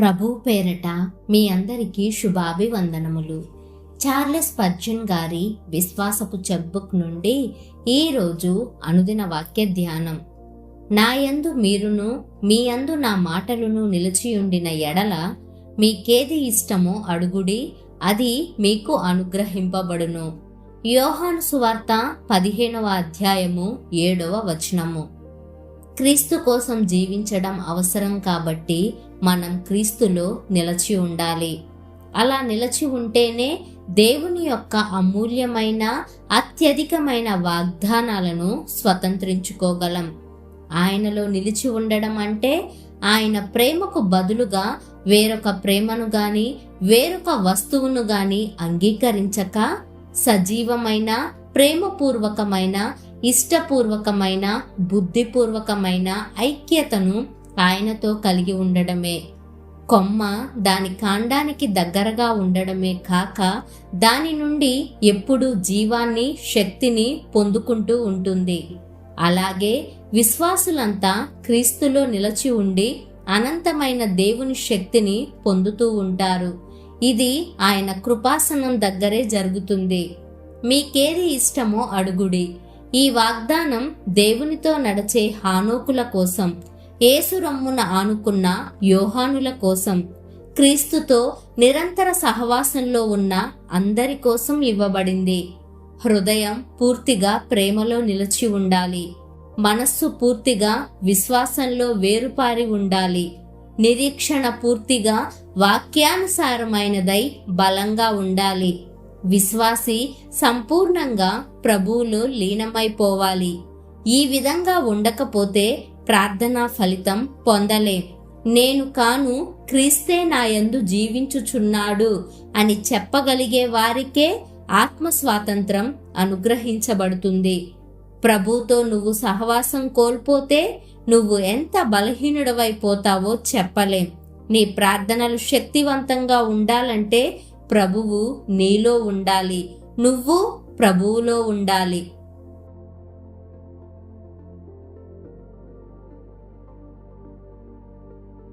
ప్రభు పేరట మీ అందరికీ శుభాభివందనములు. చార్లెస్ పర్జన్ గారి విశ్వాసపు చెబ్బుక్ నుండి ఈరోజు అనుదిన వాక్య ధ్యానం. నాయందు మీరును మీ యందు నా మాటలను నిలిచియుండిన ఎడల మీకేది ఇష్టమో అడుగుడి అది మీకు అనుగ్రహింపబడును. యోహాను సువార్త పదిహేనవ అధ్యాయము ఏడవ వచనము. క్రీస్తు కోసం జీవించడం అవసరం కాబట్టి మనం క్రీస్తులో నిలచి ఉండాలి. అలా నిలచి ఉంటేనే దేవుని యొక్క అమూల్యమైన అత్యధికమైన వాగ్దానాలను స్వతంత్రించుకోగలం. ఆయనలో నిలిచి ఉండడం అంటే ఆయన ప్రేమకు బదులుగా వేరొక ప్రేమను గాని వేరొక వస్తువును గాని అంగీకరించక సజీవమైన ప్రేమపూర్వకమైన ఇష్టపూర్వకమైన బుద్ధిపూర్వకమైన ఐక్యతను ఆయనతో కలిగి ఉండడమే. కొమ్మ దాని కాండానికి దగ్గరగా ఉండడమే కాక దాని నుండి ఎప్పుడూ జీవాన్ని శక్తిని పొందుకుంటూ ఉంటుంది. అలాగే విశ్వాసులంతా క్రీస్తులో నిలచి ఉండి అనంతమైన దేవుని శక్తిని పొందుతూ ఉంటారు. ఇది ఆయన కృపాసనం దగ్గరే జరుగుతుంది. మీకేది ఇష్టమో అడుగుడి. ఈ వాగ్దానం దేవునితో నడిచే హానోకుల కోసం ఏసురమ్మున ఆనుకున్న యోహానుల కోసం క్రీస్తుతో నిరంతర సహవాసంలో ఉన్న అందరి కోసం ఇవ్వబడింది. హృదయం పూర్తిగా ప్రేమలో నిలిచి ఉండాలి. మనస్సు పూర్తిగా విశ్వాసంలో వేరుపారి ఉండాలి. నిరీక్షణ పూర్తిగా వాక్యానుసారమైనదై బలంగా ఉండాలి. విశ్వాసి సంపూర్ణంగా ప్రభువులో లీనమైపోవాలి. ఈ విధంగా ఉండకపోతే ప్రార్థనా ఫలితం పొందలేం. నేను కాను క్రీస్తే నాయందు జీవించుచున్నాడు అని చెప్పగలిగే వారికే ఆత్మ స్వాతంత్రం అనుగ్రహించబడుతుంది. ప్రభుతో నువ్వు సహవాసం కోల్పోతే నువ్వు ఎంత బలహీనుడవైపోతావో చెప్పలేం. నీ ప్రార్థనలు శక్తివంతంగా ఉండాలంటే ప్రభువు నీలో ఉండాలి. నువ్వు ప్రభువులో ఉండాలి.